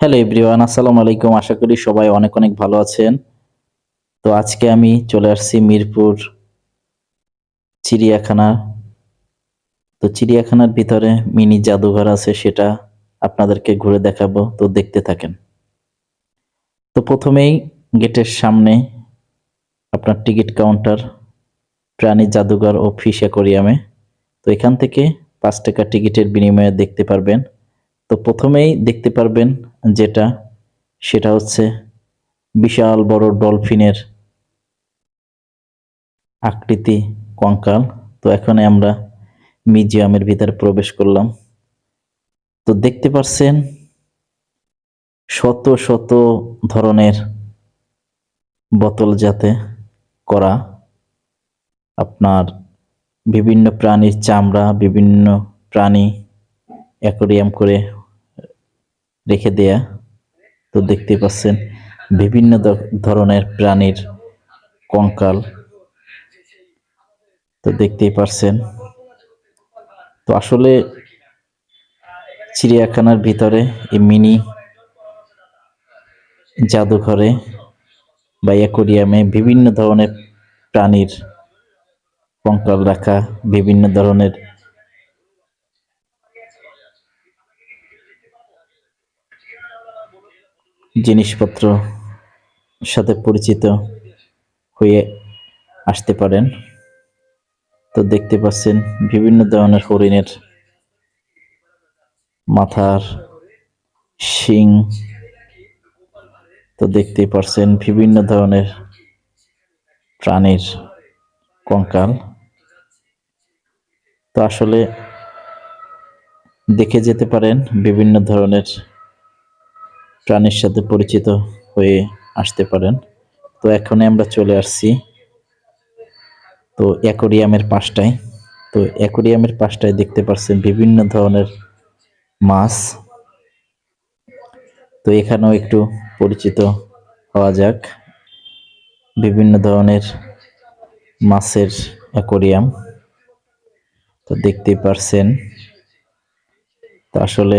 Hello everyone আসসালামু আলাইকুম। আশা করি সবাই অনেক অনেক ভালো আছেন। তো আজকে আমি চলে আসছি মিরপুর চিড়িয়াখানা। তো চিড়িয়াখানার ভিতরে মিনি জাদুঘর আছে, সেটা আপনাদেরকে ঘুরে দেখাবো। তো দেখতে থাকেন। তো প্রথমেই গেটের সামনে আপনার টিকিট কাউন্টার, প্রাণী জাদুঘর ও ফিশ অ্যাকোরিয়ামে। তো এখান থেকে পাঁচ টাকা টিকিটের বিনিময়ে দেখতে পারবেন। তো প্রথমেই দেখতে পারবেন যেটা, সেটা হচ্ছে বিশাল বড় ডলফিনের আকৃতি কঙ্কাল। তো এখানে আমরা মিউজিয়ামের ভিতরে প্রবেশ করলাম। তো দেখতে পাচ্ছেন, শত শত ধরনের বোতল যাতে করা, আপনার বিভিন্ন প্রাণীর চামড়া, বিভিন্ন প্রাণী অ্যাকোরিয়াম করে রেখে দেয়া। তো দেখতে পাচ্ছেন, বিভিন্ন ধরনের প্রাণীর কঙ্কাল। তো দেখতেই পারছেন। তো আসলে চিড়িয়াখানার ভিতরে এই মিনি জাদুঘরে বা অ্যাকোরিয়ামে বিভিন্ন ধরনের প্রাণীর কঙ্কাল রাখা, বিভিন্ন ধরনের জিনিসপত্র সাথে পরিচিত হয়ে আসতে পারেন। তো দেখতে পাচ্ছেন বিভিন্ন ধরনের হরিণের মাথার শিং। তো দেখতেই পারছেন বিভিন্ন ধরনের প্রাণীর কঙ্কাল। তো আসলে দেখে যেতে পারেন বিভিন্ন ধরনের প্রাণীর সাথে পরিচিত হয়ে আসতে পারেন। তো এখন আমরা চলে আসছি। তো অ্যাকোরিয়ামের পাশটায়। তো অ্যাকোরিয়ামের পাশটায় দেখতে পাচ্ছেন বিভিন্ন ধরনের মাছ। তো এখানেও একটু পরিচিত হওয়া যাক। বিভিন্ন ধরনের মাছের অ্যাকোরিয়াম। তো দেখতেই পারছেন। তো আসলে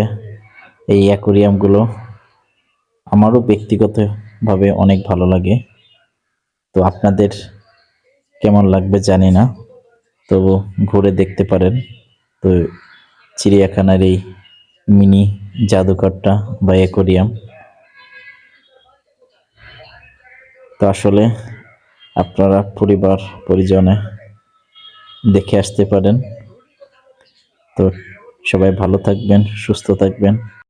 এই অ্যাকোরিয়ামগুলো আমারও ব্যক্তিগতভাবে অনেক ভালো লাগে। তো আপনাদের কেমন লাগবে জানি না। তবু ঘুরে দেখতে পারেন। তো চিড়িয়াখানার এই মিনি জাদুঘরটা বা অ্যাকোরিয়াম। তো আসলে আপনারা পরিবার, পরিজনে দেখে আসতে পারেন। তো সবাই ভালো থাকবেন, সুস্থ থাকবেন।